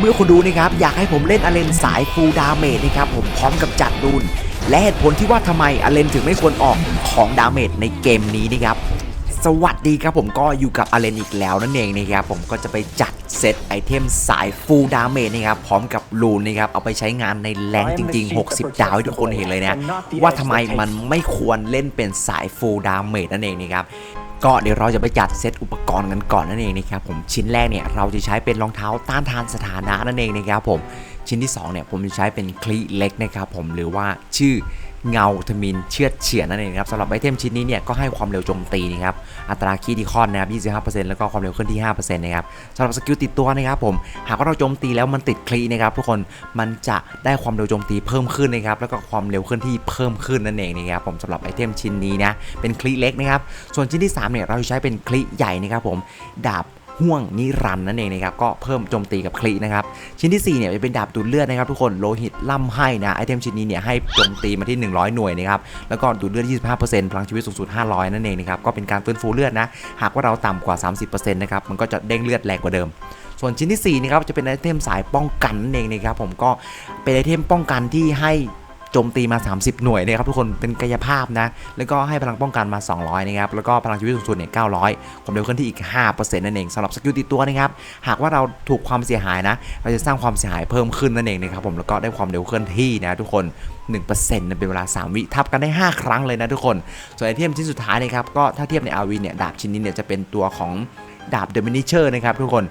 เมื่อคุณดูนะครับอยากให้ผมเล่นอเลนสายฟูลดาเมจนะครับผมพร้อมกับจัดดูนและเหตุผลที่ว่าทำไมอเลนถึงไม่ควรออกของดาเมจในเกมนี้นะครับสวัสดีครับผมก็อยู่กับอเลนอีกแล้วนั่นเองนะครับผมก็จะไปจัดเซตไอเทมสายฟูลดาเมจนะครับพร้อมกับลูนนะครับเอาไปใช้งานในแรงจริง ๆ 60 ดาวให้ทุกคนเห็นเลยนะว่าทำไมมันไม่ควรเล่นเป็นสายฟูลดาเมจนั่นเองนะครับ ก็เดี๋ยวเราจะไปจัดเซตอุปกรณ์กันก่อนนั่นเองนะครับผมชิ้นแรกเนี่ยเราจะใช้เป็นรองเท้าต้านทานสถานะนั่นเองนะครับผมชิ้นที่สองเนี่ยผมจะใช้เป็นคลีเล็กนะครับผมหรือว่าชื่อ เงาทมินเชือดเฉียดนั่นเองครับสำหรับไอเทมชิ้นนี้เนี่ยก็ให้ความเร็วโจมตีนะครับอัตราคีดีคอนนะครับ25%แล้วก็ความเร็วเคลื่อนที่ 5%นะครับสำหรับสกิลติดตัวนะครับผมหากว่าเราโจมตีแล้วมันติดคลีนะครับทุกคนมันจะได้ความเร็วโจมตีเพิ่มขึ้นนะครับแล้วก็ความเร็วเคลื่อนที่เพิ่มขึ้นนั่นเองนะครับผมสำหรับไอเทมชิ้นนี้นะเป็นคลีเล็กนะครับส่วนชิ้นที่สามเนี่ยเราใช้เป็นคลีใหญ่นะครับผมดาบ ห่วงนิรันต์นั่นเองนะครับก็เพิ่มโจมตีกับคลีนะครับชิ้นที่4เนี่ยจะเป็นดาบดูดเลือดนะครับทุกคนโลหิตล่ำให้นะไอเทมชิ้นนี้เนี่ยให้โจมตีมาที่ 100 หน่วยนะครับแล้วก็ดูดเลือด 25%พลังชีวิตสูงสุด 500 นั่นเองนะครับก็เป็นการฟื้นฟูเลือดนะหากว่าเราต่ำกว่า 30%นะครับมันก็จะเด้งเลือดแรงกว่าเดิมส่วนชิ้นที่4นะครับจะเป็นไอเทมสายป้องกันนั่นเองนะครับผมก็เป็นไอเทมป้องกันที่ให้ โจมตีมา 30 หน่วยนะครับทุกคนเป็นกายภาพนะ แล้วก็ให้พลังป้องกันมา 200 นะครับ แล้วก็พลังชีวิตสูงสุดเนี่ย900 ความเร็วเคลื่อนที่อีก 5%นั่นเองสำหรับสกิลติดตัวนะครับ หากว่าเราถูกความเสียหายนะ เราจะสร้างความเสียหายเพิ่มขึ้นนั่นเองนะครับผมแล้วก็ได้ความเร็วเคลื่อนที่นะทุกคน1%นะเป็นเวลา 3 วิทับกันได้ 5 ครั้งเลยนะทุกคน ส่วนไอเทมชิ้นสุดท้ายนะครับก็ถ้าเทียบในอาวีเนี่ยดาบชิ้นนี้เนี่ยจะเป็นตัวของ ดาบเดอะมินิเชอร์นะครับทุกคน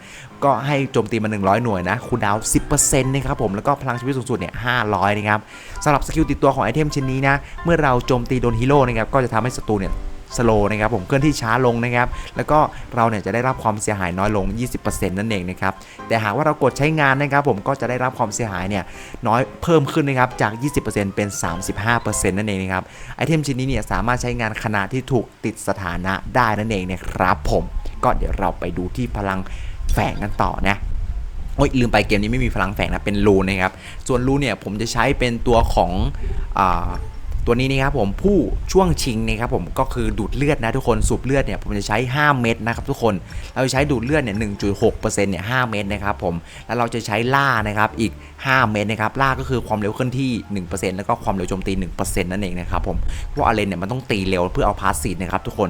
ก็ให้โจมตีมา 100 หน่วยนะคูลดาวน์10%นะครับผม แล้วก็พลังชีวิตสูงสุดเนี่ย 500 นะครับสำหรับสกิลติดตัวของไอเทมชิ้นนี้นะ เมื่อเราโจมตีโดนฮีโร่นะครับ ก็จะทำให้ศัตรูเนี่ยสโลนะครับผมเคลื่อนที่ช้าลงนะครับ แล้วก็เราเนี่ยจะได้รับความเสียหายน้อยลง 20%นั่นเองนะครับ แต่หากว่าเรากดใช้งานนะครับผมก็จะได้รับความเสียหายเนี่ยน้อยเพิ่มขึ้นนะครับจาก 20%เป็น 35%นั่นเองนะครับไอเทมชิ้นนี้เนี่ยสามารถใช้งานขณะที่ถูกติดสถานะได้นั่นเองนะครับผม ก็เดี๋ยวเราไปดูที่พลังแฝงกันต่อนะโอ้ยลืมไปเกมนี้ไม่มีพลังแฝงนะเป็นรูนะครับ ส่วนรูเนี่ยผมจะใช้เป็นตัวของอ ตัวนี้นะครับผมผู้ช่วงชิงนะครับผมก็คือดูดเลือดนะทุกคนสูบเลือดเนี่ยผมจะใช้ 5 เม็ดนะครับทุกคนเราจะใช้ดูดเลือดเนี่ย 1.6%เนี่ย 5 เม็ดนะครับผมแล้วเราจะใช้ล่านะครับอีก 5 เม็ดนะครับล่าก็คือความเร็วเคลื่อนที่ 1%แล้วก็ความเร็วโจมตี 1%นั่นเองนะครับผมเพราะอาเลนเนี่ยมันต้องตีเร็วเพื่อเอาพาสซีฟนะครับทุกคน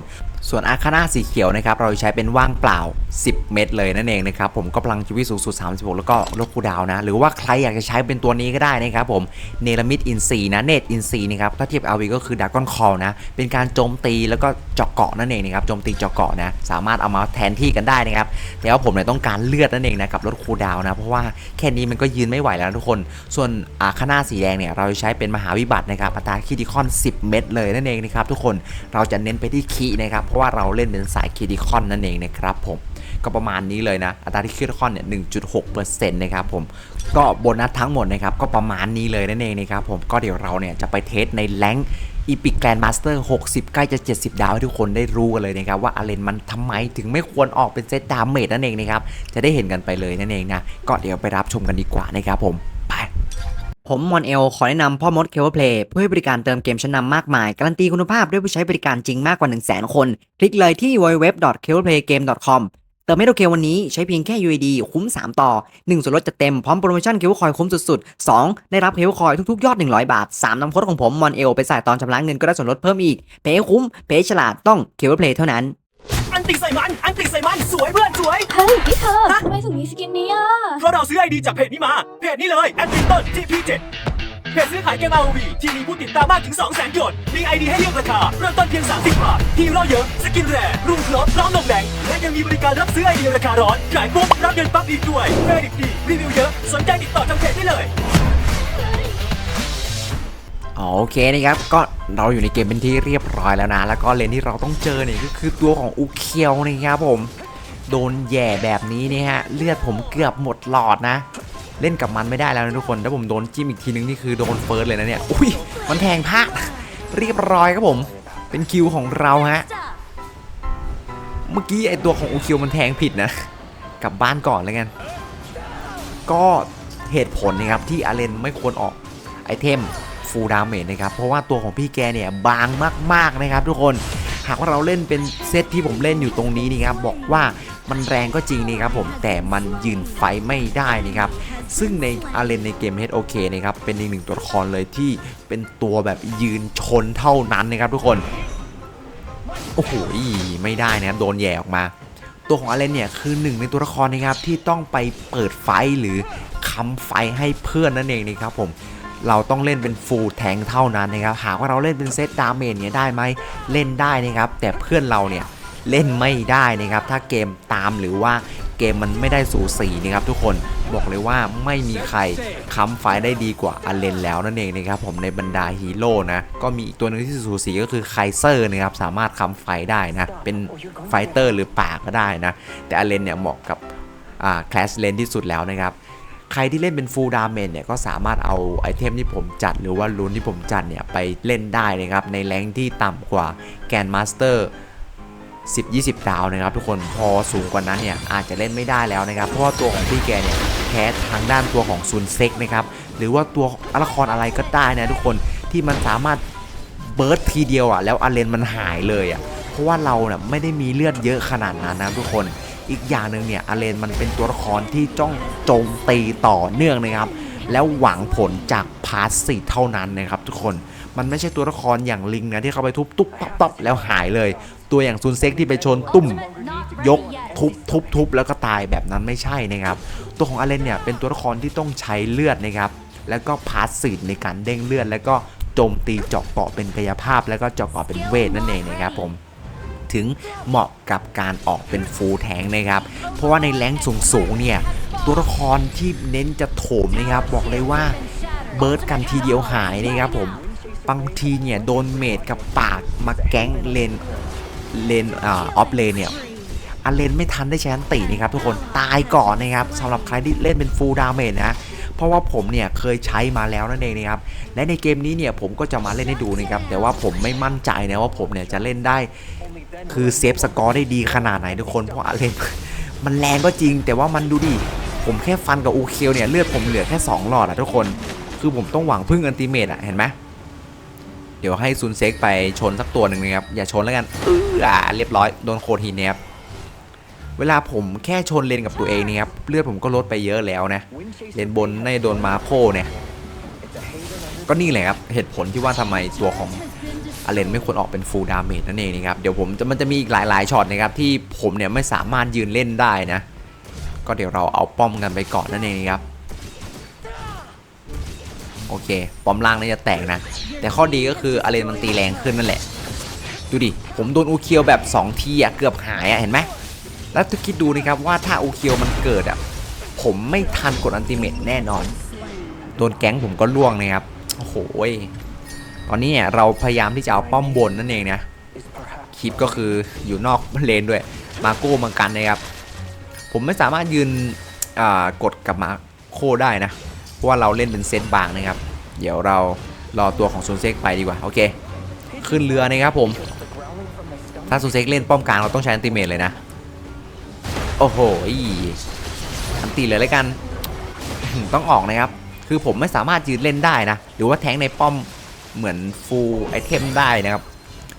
ส่วนอาคาน่าสีเขียวนะครับเราจะใช้เป็นว่างเปล่า 10 เม็ดเลยนั่นเองนะครับผมก็พลังชีวิตสูงสุด 36 แล้วก็ลดคูดาวนะ หรือว่าใครอยากจะใช้เป็นตัวนี้ก็ได้นะครับผมเนลมิดอินซีนะเนตอินซีนะครับถ้าเทียบอาวีก็คือดากอนคอลนะ เป็นการโจมตีแล้วก็เจาะเกาะนั่นเองนะครับ โจมตีเจาะเกาะนะ สามารถเอามาแทนที่กันได้นะครับ แต่ว่าผมเนี่ยต้องการเลือดนั่นเองนะกับลดคูดาวนะ เพราะว่าแค่นี้มันก็ยืนไม่ไหวแล้วทุกคน ส่วนอาคนาสีแดงเนี่ยเราจะใช้เป็นมหาวิบัตินะครับ อัตราคิดิคอน 10 เม็ดเลยนั่นเองนะครับทุกคน เราจะเน้นไปที่คีนะครับ เพราะว่าเราเล่นเป็นสายคิดิคอนนั่นเองนะครับผม ก็ประมาณนี้เลยนะ อัตราที่คิดิคอนเนี่ย 1.6%นะครับผม ก็โบนัสทั้งหมดนะครับ ก็ประมาณนี้เลยนั่นเองนะครับผม ก็เดี๋ยวเราเนี่ยจะไปเทสในแรงอีพิกแกรนมาสเตอร์60 ใกล้จะ 70 ดาวให้ทุกคนได้รู้กันเลยนะครับ ว่าอาเลนมันทำไมถึงไม่ควรออกเป็นเซตดาเมจนั่นเองนะครับ จะได้เห็นกันไปเลยนั่นเองนะ ก็เดี๋ยวไปรับชมกันดีกว่านะครับผม ไป ผมมอนเอลขอแนะนำพ่อมดเคเบิลเพลย์ผู้ให้บริการเติมเกมชั้นนำมากมาย การันตีคุณภาพด้วยผู้ใช้บริการจริงมากกว่า 1 0 0 0 0 0 คน คลิกเลยที่ www.cableplayGame.com ติมไม่โอเควันนี้ใช้เพียงแค่ UID คุ้ม 3 ต่อ 1 ส่วนลดจะเต็มพร้อมโปรโมชั่นเคเบิลคอยคุ้มสุดๆ 2 ได้รับเคเบิลคอยทุกๆ ยอด 100 บาท 3นำโค้ดของผมมอนเอลไปใส่ตอนชำระเงินก็ได้ส่วนลดเพิ่มอีก เพย์คุ้ม เพย์ฉลาดต้องเคเบิลเพลย์เท่านั้น อันติใส่มัน อันติใส่มัน สวยเพื่อนสวย เฮ้ยพี่เธอทำไมถึงมีสกินนี้อะเพราะเราซื้อไอดีจากเพจนี้มา เพจนี้เลยแอดมินต้น GP7 เพจซื้อขายเกม ROV ที่มีผู้ติดตามมากถึง 200,000หยดมีไอดีให้เลือกราคา เริ่มต้นเพียง 30 บาทฮีโร่เยอะ สกินแรร์รูมครบพร้อมลงแรงและยังมีบริการรับซื้อไอดีราคาร้อน ขายปุ๊บรับเงินปั๊บอีกด้วยเครดิตดีรีวิวเยอะ สนใจติดต่อทางเพจได้เลยโอเคนะครับก็เราอยู่ในเกมเป็นที่เรียบร้อยแล้วนะ แล้วก็เลนที่เราต้องเจอเนี่ยก็คือตัวของอุเคียวนะครับผม โดนแย่แบบนี้เนี่ยฮะเลือดผมเกือบหมดหลอดนะ เล่นกับมันไม่ได้แล้วนะทุกคน ถ้าผมโดนจิ้มอีกทีนึงนี่คือโดนเฟิร์สเลยนะเนี่ย อุ้ย มันแทงพลาดเรียบร้อยครับผม เป็นคิวของเราฮะ เมื่อกี้ไอตัวของอุเคียวมันแทงผิดนะ กลับบ้านก่อนเลยกัน ก็เหตุผลนะครับที่อาเลนไม่ควรออกไอเทมฟูลดาเมจนะครับ เพราะว่าตัวของพี่แกเนี่ยบางมากๆนะครับทุกคน หากว่าเราเล่นเป็นเซตที่ผมเล่นอยู่ตรงนี้นี่ครับบอกว่า มันแรงก็จริงนี่ครับผมแต่มันยืนไฟไม่ได้นี่ครับซึ่งในอาเลนในเกม HOK นะครับเป็นอีกหนึ่งตัวละครเลยที่เป็นตัวแบบยืนชนเท่านั้นนะครับทุกคน โอ้โหไม่ได้นะครับโดนแย่ออกมา ตัวของอาเลนเนี่ยคือหนึ่งในตัวละครนะครับที่ต้องไปเปิดไฟหรือค้ำไฟให้เพื่อนนั่นเองนะครับผมเราต้องเล่นเป็นฟูลแทงเท่านั้นนะครับ หากว่าเราเล่นเป็นเซตดาเมจเนี่ยได้ไหมเล่นได้นะครับ แต่เพื่อนเราเนี่ย เล่นไม่ได้นะครับ ถ้าเกมตามหรือว่าเกมมันไม่ได้สูสีนะครับทุกคนบอกเลยว่าไม่มีใครค้ำไฟได้ดีกว่าอเลนแล้วนั่นเองนะครับผมในบรรดาฮีโร่นะก็มีอีกตัวหนึ่งที่สูสีก็คือไคเซอร์นะครับสามารถค้ำไฟได้นะเป็นไฟเตอร์หรือป่าก็ได้นะแต่อเลนเนี่ยเหมาะกับอ่าคลาสเลนที่สุดแล้วนะครับใครที่เล่นเป็นฟูลดาเมจเนี่ยก็สามารถเอาไอเทมที่ผมจัดหรือว่ารูนที่ผมจัดเนี่ยไปเล่นได้นะครับในแรงที่ต่ำกว่าแกนมาสเตอร์ 10-20 ดาวนะครับทุกคน พอสูงกว่านั้นเนี่ยอาจจะเล่นไม่ได้แล้วนะครับ เพราะว่าตัวของพี่แกเนี่ยแพ้ทางด้านตัวของซุนเซ็กนะครับ หรือว่าตัวละครอะไรก็ได้นะทุกคนที่มันสามารถเบิร์ดทีเดียวอะแล้วอาเลนมันหายเลยอะ เพราะว่าเราเนี่ยไม่ได้มีเลือดเยอะขนาดนั้นนะทุกคน อีกอย่างหนึ่งเนี่ยอาเลนมันเป็นตัวละครที่จ้องโจมตีต่อเนื่องนะครับ แล้วหวังผลจากพาร์ทสซีฟเท่านั้นนะครับทุกคน มันไม่ใช่ตัวละครอย่างลิงนะที่เข้าไปทุบตุ๊บตับตับแล้วหายเลย ตัวอย่างซุนเซ็กที่ไปชนตุ่มยกทุบทุบทุบแล้วก็ตายแบบนั้นไม่ใช่นะครับ ตัวของอาเลนเนี่ยเป็นตัวละครที่ต้องใช้เลือดนะครับแล้วก็พาสซีฟในการเด้งเลือด แล้วก็โจมตีเจาะเกาะเป็นกายภาพ แล้วก็เจาะเกาะเป็นเวทนั่นเองนะครับผมถึงเหมาะกับการออกเป็นฟูลแทงนะครับ เพราะว่าในแรงสูงสูงๆเนี่ยตัวละครที่เน้นจะโถมนะครับ บอกเลยว่าเบิร์ดกันทีเดียวหายนะครับผมบางทีเนี่ยโดนเมดกับปากมาแก๊งเลน เลนออฟเลนเนี่ยอันเลนไม่ทันได้ใช้อันตีนะครับทุกคนตายก่อนนะครับสำหรับใครที่เล่นเป็นฟูลดาเมจนะเพราะว่าผมเนี่ยเคยใช้มาแล้วนั่นเองนะครับและในเกมนี้เนี่ยผมก็จะมาเล่นให้ดูนะครับแต่ว่าผมไม่มั่นใจนะว่าผมเนี่ยจะเล่นได้ คือเซฟสกอร์ได้ดีขนาดไหนทุกคนเพราะอะไรมันแรงก็จริง แต่ว่ามันดูดิผมแค่ฟันกับอูเคียวเนี่ยเลือดผมเหลือแค่ 2 หลอดอะทุกคน คือผมต้องหวังพึ่งอันติเมตอะเห็นไหม เดี๋ยวให้ซุนเซ็กไปชนสักตัวหนึ่งนะครับ อย่าชนแล้วกันเอออ่าเรียบร้อย โดนโคดหินเนี่ยครับเวลาผมแค่ชนเลนกับตัวเองนี่ครับ เลือดผมก็ลดไปเยอะแล้วนะ เลนบนในโดนมาโคเนี่ย ก็นี่แหละครับ เหตุผลที่ว่าทำไมตัวของอเลนไม่ควรออกเป็นฟูลดาเมจนั่นเองนะครับ เดี๋ยวผมจะมันจะมีอีกหลายๆช็อตนะครับที่ผมเนี่ยไม่สามารถยืนเล่นได้นะ ก็เดี๋ยวเราเอาป้อมกันไปก่อนนั่นเองนะครับ โอเคป้อมล่างน่าจะแตกนะ แต่ข้อดีก็คืออาเลนมันตีแรงขึ้นนั่นแหละ ดูดิ ผมโดนอูเคียวแบบ 2 ทีอะเกือบหายอะเห็นไหมแล้วทุกคิดดูนะครับว่าถ้าอูเคียวมันเกิดอะผมไม่ทันกดอันติเมตแน่นอน โดนแก๊งผมก็ล่วงนะครับ โอ้โหตอนนี้เนี่ยเราพยายามที่จะเอาป้อมบนนั่นเองนะ คลิปก็คืออยู่นอกเลนด้วย มาโก้มากันนะครับ ผมไม่สามารถยืนกดกับมาโคได้นะ เพราะว่าเราเล่นเป็นเซตบางนะครับ เดี๋ยวเรารอตัวของซูนเซกไปดีกว่า โอเค ขึ้นเรือนะครับผม ถ้าซูนเซกเล่นป้อมกลางเราต้องใช้อันติเมตเลยนะ โอ้โหอันตีเลยแล้วกัน ต้องออกนะครับ คือผมไม่สามารถยืนเล่นได้นะ หรือว่าแทงในป้อมเหมือนฟูลไอเทมได้นะครับ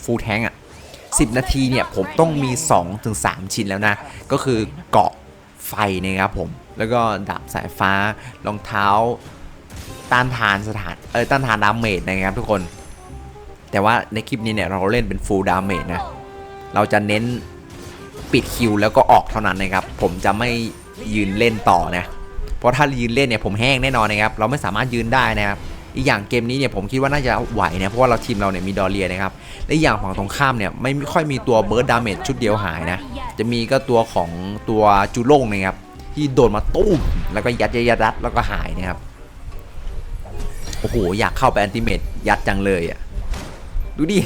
ฟูลแทงอะ10 นาทีเนี่ยผมต้องมี 2-3 ชิ้นแล้วนะ ก็คือเกาะไฟนะครับผม แล้วก็ดาบสายฟ้ารองเท้า ต้านทานสถานเออต้านทานดาเมจนะครับทุกคน แต่ว่าในคลิปนี้เนี่ยเราเล่นเป็นฟูลดาเมจนะเราจะเน้นปิดคิวแล้วก็ออกเท่านั้นนะครับ ผมจะไม่ยืนเล่นต่อนะเพราะถ้ายืนเล่นเนี่ยผมแห้งแน่นอนนะครับ เราไม่สามารถยืนได้นะครับอีกอย่างเกมนี้เนี่ยผมคิดว่าน่าจะไหวนะเพราะว่าเราทีมเราเนี่ยมีดอเรียนะครับและอีกอย่างฝั่งตรงข้ามเนี่ยไม่ค่อยมีตัวเบิร์ดดาเมจชุดเดียวหายนะจะมีก็ตัวของตัวจูโล่งนะครับ ที่โดนมาตุ้มแล้วก็ยัดยัดยัดแล้วก็หายนะครับโอ้โหอยากเข้าไปแอนติเมตยัดจังเลยอะดูดิ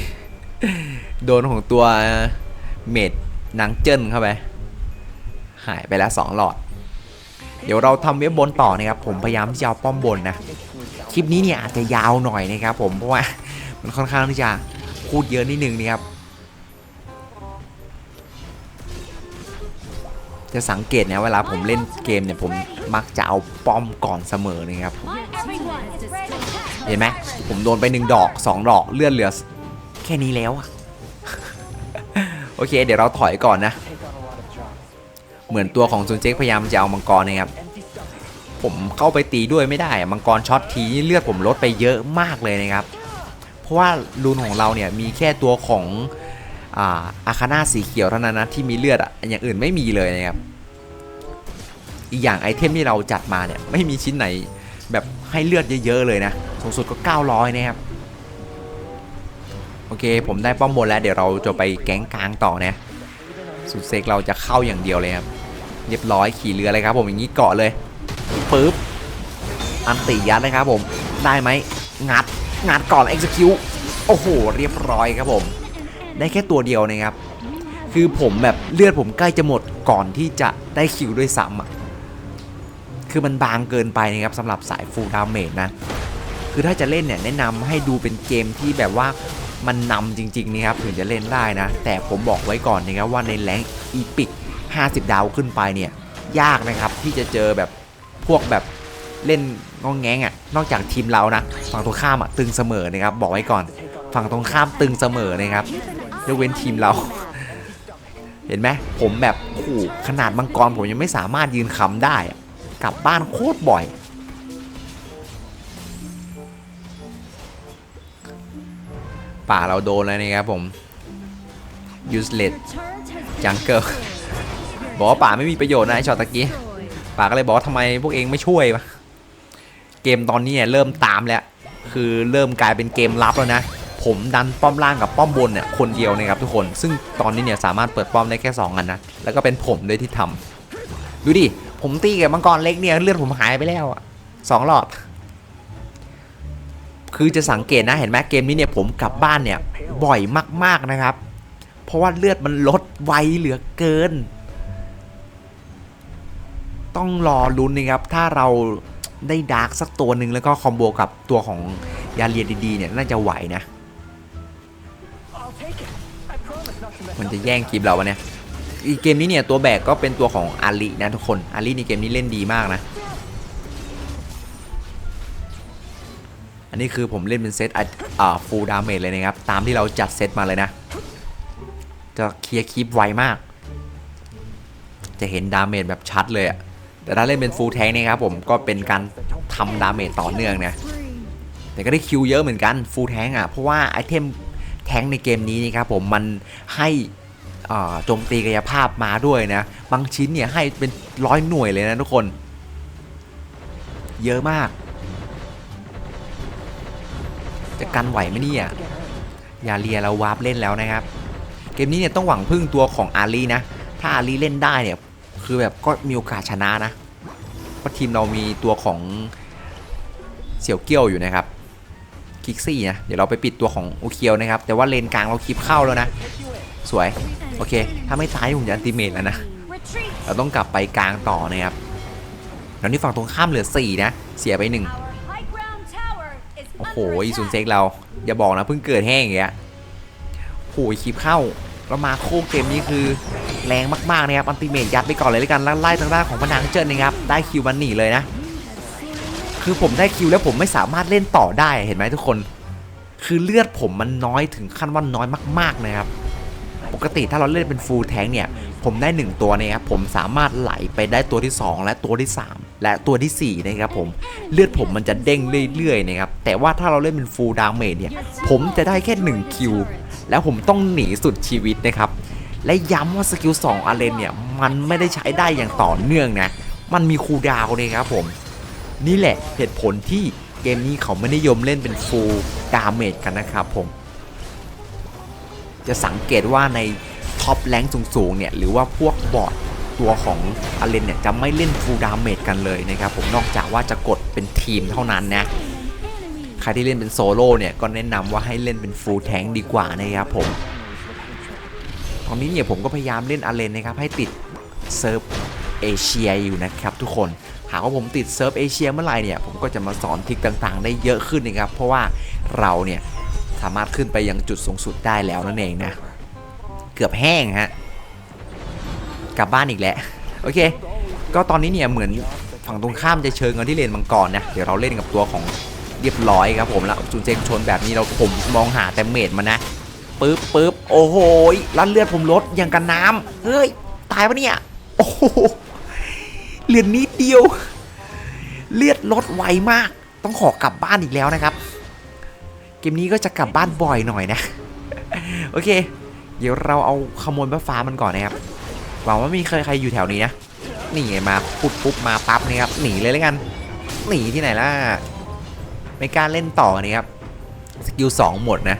โดนของตัวเมดนางเจิ้นเข้าไป หายไปแล้วสองหลอด เดี๋ยวเราทำเว็บบนต่อนะครับ ผมพยายามที่จะเอาป้อมบนนะ คลิปนี้เนี่ยอาจจะยาวหน่อยนะครับผมเพราะว่ามันค่อนข้างที่จะพูดเยอะนิดนึงนะครับ จะสังเกตนะเวลาผมเล่นเกมเนี่ยผมมักจะเอาป้อมก่อนเสมอนะครับเห็นไหมผมโดนไปหนึ่งดอกสองดอกเลื่อนเหลือแค่นี้แล้วอะโอเค เดี๋ยวเราถอยก่อนนะ เหมือนตัวของซุนเจกพยายามจะเอามังกรนะครับผมเข้าไปตีด้วยไม่ได้มังกรช็อตทีนี่เลือดผมลดไปเยอะมากเลยนะครับ เพราะว่ารูนของเราเนี่ยมีแค่ตัวของ อาอาคาน่าสีเขียวเท่านั้นนะที่มีเลือดอะอย่างอื่นไม่มีเลยนะครับอีกอย่างไอเทมที่เราจัดมาเนี่ยไม่มีชิ้นไหนแบบให้เลือดเยอะๆเลยนะสูงสุดก็ 900 นะครับโอเคผมได้ป้อมบนแล้วเดี๋ยวเราจะไปแก๊งกลางต่อนะสุดเซกเราจะเข้าอย่างเดียวเลยครับเรียบร้อยขี่เรือเลยครับผมอย่างนี้เกาะเลยปึ๊บอันติยัดเลยครับผมได้ไหมงัดงัดก่อน execute โอ้โห เรียบร้อยครับผม ได้แค่ตัวเดียวนะครับ คือผมแบบเลือดผมใกล้จะหมดก่อนที่จะได้คิวด้วยซ้ำอะคือมันบางเกินไปนะครับสำหรับสายฟูลดาเมจนะ คือถ้าจะเล่นเนี่ยแนะนำให้ดูเป็นเกมที่แบบว่ามันนำจริงๆนะครับถึงจะเล่นได้นะ แต่ผมบอกไว้ก่อนนะครับว่าในแรงอีพิก 50 ดาวขึ้นไปเนี่ยยากนะครับที่จะเจอแบบพวกแบบเล่นงองแงงอะ่ะนอกจากทีมเรานะฝั่งตรงข้ามอะตึงเสมอนะครับบอกไว้ก่อน ฝั่งตรงข้ามตึงเสมอนะครับ ยกเว้นทีมเรา เห็นไหมผมแบบโอ้โหขนาดมังกรผมยังไม่สามารถยืนคำได้กลับบ้านโคตรบ่อย ป่าเราโดนแล้วนะครับผม useless jungle บอกว่าป่าไม่มีประโยชน์นะไอช็อตตะกี้ป่าก็เลยบอกว่าทำไมพวกเองไม่ช่วยวะเกมตอนนี้เนี่ยเริ่มตามแล้ว คือเริ่มกลายเป็นเกมลับแล้วนะ ผมดันป้อมล่างกับป้อมบนเนี่ยคนเดียวนะครับทุกคน ซึ่งตอนนี้เนี่ยสามารถเปิดป้อมได้แค่2อันนะ แล้วก็เป็นผมด้วยที่ทำดูดิ ผมตีกับมังกรเล็กเนี่ยเลือดผมหายไปแล้วอะสองหลอด คือจะสังเกตนะเห็นไหมเกมนี้เนี่ยผมกลับบ้านเนี่ยบ่อยมากๆนะครับ เพราะว่าเลือดมันลดไวเหลือเกิน ต้องรอลุ้นนะครับถ้าเราได้ดาร์กสักตัวหนึ่งแล้วก็คอมโบกับตัวของยาเรียดีๆเนี่ยน่าจะไหวนะ มันจะแย่งคลิปเราวะเนี่ยอีกเกมนี้เนี่ยตัวแบกก็เป็นตัวของอาลีนะทุกคนอาลีในเกมนี้เล่นดีมากนะ อันนี้คือผมเล่นเป็นเซตอ่าฟูลดาเมจเลยนะครับ ตามที่เราจัดเซตมาเลยนะ จะเคลียร์คลิปไวมาก จะเห็นดาเมจแบบชัดเลยอะแต่ถ้าเล่นเป็นฟูลแทงนี่ครับผมก็เป็นการทำดาเมจต่อเนื่องนะแต่ก็ได้คิวเยอะเหมือนกันฟูลแทงอะเพราะว่าไอเทม แทงในเกมนี้นี่ครับผมมันให้โจมตีกายภาพมาด้วยนะ บางชิ้นเนี่ยให้เป็นร้อยหน่วยเลยนะทุกคน เยอะมาก จะกันไหวไหมเนี่ยอย่าเลียเราวาร์ปเล่นแล้วนะครับ เกมนี้เนี่ยต้องหวังพึ่งตัวของอาลีนะ ถ้าอาลีเล่นได้เนี่ยคือแบบก็มีโอกาสชนะนะ เพราะทีมเรามีตัวของเสี่ยวเกี้ยวอยู่นะครับ คิกซี่นะเดี๋ยวเราไปปิดตัวของโอเคียวนะครับ แต่ว่าเลนกลางเราคลิปเข้าแล้วนะ สวย โอเค ถ้าไม่ตายผมจะอันติเมตแล้วนะ เราต้องกลับไปกลางต่อนะครับตอนนี้ฝั่งตรงข้ามเหลือ 4 นะ เสียไป 1 โอ้โหศูนเซ็กเรา อย่าบอกนะเพิ่งเกิดแห้งอย่างเงี้ยโอ้ยคลิปเข้าแล้วมาโคเกมนี้คือแรงมากๆนะครับอันติเมตยัดไปก่อนเลยแล้วกันแล้วไล่ทางด้านของพนังเจิ้นนะครับได้คิวมันหนีเลยนะ คือผมได้คิวแล้วผมไม่สามารถเล่นต่อได้เห็นไหมทุกคน คือเลือดผมมันน้อยถึงขั้นว่าน้อยมากๆนะครับ ปกติถ้าเราเล่นเป็นฟูลแทงเนี่ยผมได้ 1 ตัวเนี่ยครับผมสามารถไหลไปได้ตัวที่ 2 และตัวที่ 3 และตัวทีสี่4นะครับผมเลือดผมมันจะเด้งเรื่อยๆนะครับแต่ว่าถ้าเราเล่นเป็นฟูลดาเมจเนี่ยผมจะได้แค่1คิวแล้วผมต้องหนีสุดชีวิตนะครับและย้ำว่าสกิล2อาเลนเนี่ยมันไม่ได้ใช้ได้อย่างต่อเนื่องนะมันมีคูลดาวน์นะครับผม นี่แหละเหตุผลที่เกมนี้เขาไม่นิยมเล่นเป็นฟูลดาเมจกันนะครับผม จะสังเกตว่าในท็อปแรงสูงๆเนี่ยหรือว่าพวกบอร์ดตัวของอาเลนเนี่ยจะไม่เล่นฟูลดาเมจกันเลยนะครับผมนอกจากว่าจะกดเป็นทีมเท่านั้นนะใครที่เล่นเป็นโซโล่เนี่ยก็แนะนำว่าให้เล่นเป็นฟูลแทงดีกว่านะครับผมตอนนี้เนี่ยผมก็พยายามเล่นอาเลนนะครับให้ติดเซิร์ฟ เอเชียอยู่นะครับทุกคน หากว่าผมติดเซิร์ฟเอเชียเมื่อไหร่เนี่ยผมก็จะมาสอนทริกต่างๆ ได้เยอะขึ้นนะครับ เพราะว่าเราเนี่ยสามารถขึ้นไปยังจุดสูงสุดได้แล้วนั่นเองนะ เกือบแห้งฮะ กลับบ้านอีกแล้ว โอเค ก็ตอนนี้เนี่ยเหมือนฝั่งตรงข้ามจะเชิงกันที่เลนมังกรนะ เดี๋ยวเราเล่นกับตัวของเรียบร้อยครับผมแล้วจุนเจงชนแบบนี้เราผมมองหาแต่เมดมันนะปึ๊บปึ๊บโอ้โหลั่นเลือดผมลดอย่างกันน้ำเฮ้ย ตายปะเนี่ย โอ้โห เหลือนิดเดียว เลือดลดไวมาก ต้องขอกลับบ้านอีกแล้วนะครับ เกมนี้ก็จะกลับบ้านบ่อยหน่อยนะ โอเค เดี๋ยวเราเอาขโมยฟ้าฟ้ามันก่อนนะครับ หวังว่าไม่มีใครใครอยู่แถวนี้นะ นี่มาปุ๊บปุ๊บมาปั๊บนี่ครับ หนีเลยแล้วกัน หนีที่ไหนล่ะ ไม่กล้าเล่นต่อนี่ครับ สกิลสองหมดนะ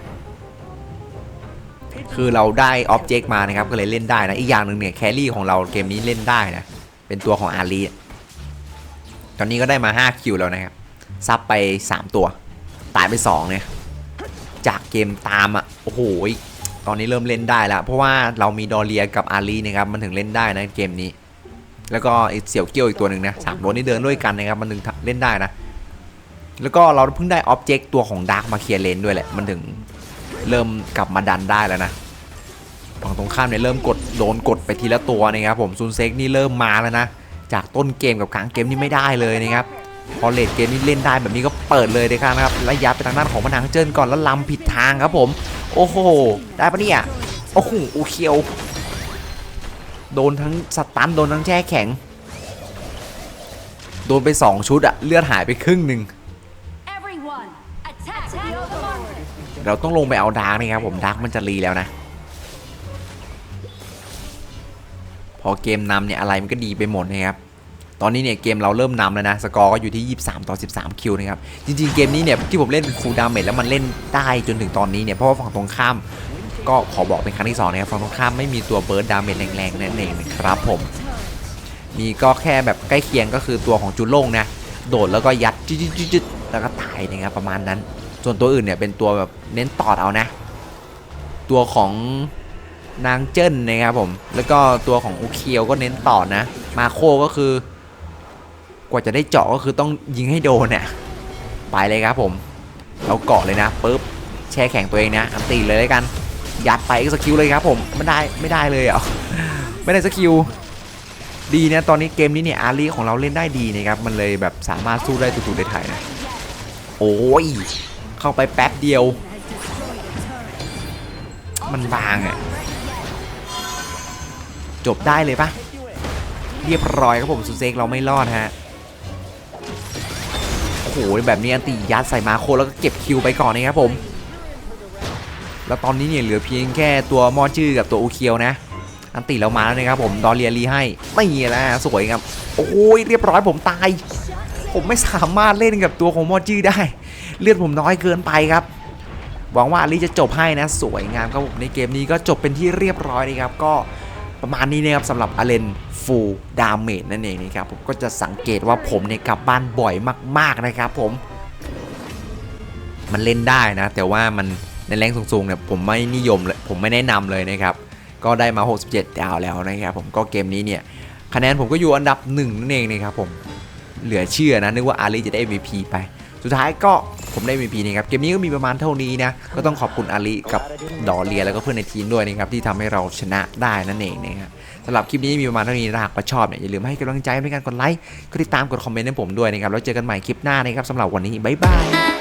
คือเราได้ออบเจกต์มานะครับก็เลยเล่นได้นะ อีกอย่างหนึ่งเนี่ยแครี่ของเราเกมนี้เล่นได้นะ เป็นตัวของอารีตอนนี้ก็ได้มา 5 คิวแล้วนะครับ ซับไป 3 ตัว ตายไป 2 เนี่ย จากเกมตามอะ โอ้โห ตอนนี้เริ่มเล่นได้แล้ว เพราะว่าเรามีดอเรียกับอารีนะครับ มันถึงเล่นได้นะเกมนี้ แล้วก็ไอเสี่ยวเกี้ยวอีกตัวหนึ่งนะสามตัวนี้เดินด้วยกันนะครับ มันถึงเล่นได้นะ แล้วก็เราเพิ่งได้ออบเจกต์ตัวของดาร์กมาเคลียร์เลนด้วยแหละ มันถึงเริ่มกลับมาดันได้แล้วนะ ฝั่งตรงข้ามเนี่ยเริ่มกดโดนกดไปทีละตัวนะครับผมซูนเซ็กนี่เริ่มมาแล้วนะจากต้นเกมกับกลางเกมนี่ไม่ได้เลยนะครับพอเลดเกมนี่เล่นได้แบบนี้ก็เปิดเลยนะครับระยะไปทางด้านของพนังเจิ้นก่อนแล้วลำผิดทางครับผมโอ้โหได้ปะเนี่ยโอ้โหอูเคียวโดนทั้งสตันโดนทั้งแช่แข็ง โดนไป 2 ชุดอะเลือดหายไปครึ่งหนึ่ง Everyone attack the overlord เราต้องลงไปเอาดาร์กนะครับผมดาร์กมันจะรีแล้วนะ อเกมนำเนี่ยอะไรมันก็ดีไปหมดนะครับตอนนี้เนี่ยเกมเราเริ่มนำแล้วนะสกอร์ก็อยู่ที่ 23 ต่อ 13 คิวนะครับจริงๆเกมนี้เนี่ยที่ผมเล่นเป็นฟูลดาเมจแล้วมันเล่นได้จนถึงตอนนี้เนี่ยเพราะว่าฝั่งตรงข้ามก็ขอบอกเป็นครั้งที่สองนะครับฝั่งตรงข้ามไม่มีตัวเบิร์ดดาเมจแรงๆนั่นเองนะครับผมมีก็แค่แบบใกล้เคียงก็คือตัวของจุลโล่งนะโดดแล้วก็ยัดจึ๊ดๆๆแล้วก็ตายนะครับประมาณนั้น ส่วนตัวอื่นเนี่ยเป็นตัวแบบเน้นตอดเอานะ ตัวของ นางเจิ้นนะครับผม แล้วก็ตัวของอุเคียวก็เน้นต่อนะ มาโคก็คือ กว่าจะได้เจาะก็คือต้องยิงให้โดนเนี่ยไปเลยครับผมเราเกาะเลยนะปุ๊บแช่แข็งตัวเองนะอันตีเลยแล้วกัน ยัดไปสกิลเลยครับผมไม่ได้ไม่ได้เลยเหรอไม่ได้สกิลดีนะตอนนี้เกมนี้เนี่ยอารีของเราเล่นได้ดีนะครับมันเลยแบบสามารถสู้ได้ตุกๆได้ถ่ายนะโอ้ยเข้าไปแป๊บเดียว มันบางอะ่ะ จบได้เลยปะเรียบร้อยครับผมซูเซกเราไม่รอดฮะโอ้โหแบบนี้อันตียัดใส่มาโคแล้วก็เก็บคิวไปก่อนนะครับผม แล้วตอนนี้เนี่ยเหลือเพียงแค่ตัวมอจื้อกับตัวอูเคียวนะ อันตีเรามาแล้วนะครับผมดอเรียรีให้ไม่มีแล้วสวยครับโอ้ยเรียบร้อยผมตาย ผมไม่สามารถเล่นกับตัวของมอจื้อได้ เลือดผมน้อยเกินไปครับหวังว่าอาลีจะจบให้นะ สวยงามครับผมในเกมนี้ก็จบเป็นที่เรียบร้อยนะครับก็ ประมาณนี้นะครับสำหรับอาเลนฟูลดาเมจนั่นเองนะครับผมก็จะสังเกตว่าผมเนี่ยกลับบ้านบ่อยมาก ๆนะครับ ผม มันเล่นได้นะ แต่ว่ามันในแรงสูงๆเนี่ยผมไม่นิยมเลยผมไม่แนะนำเลยนะครับ ก็ได้มา 67 ดาวแล้วนะครับ ผมก็เกมนี้เนี่ยคะแนนผมก็อยู่อันดับหนึ่งนั่นเองนะครับผมเหลือเชื่อนะนึกว่าอาลีจะได้ MVP ไป สุดท้ายก็ ผมได้ MVP นะครับเกมนี้ก็มีประมาณเท่านี้นะก็ต้องขอบคุณอาลีกับดอเรียแล้วก็เพื่อนในทีมด้วยนะครับที่ทำให้เราชนะได้นั่นเองนะครับสำหรับคลิปนี้มีประมาณเท่านี้นะหากว่าชอบเนี่ยอย่าลืมให้กำลังใจด้วยการกดไลค์กดติดตามกดคอมเมนต์ให้ผมด้วยนะครับแล้วเจอกันใหม่คลิปหน้านะครับสำหรับวันนี้บ๊ายบาย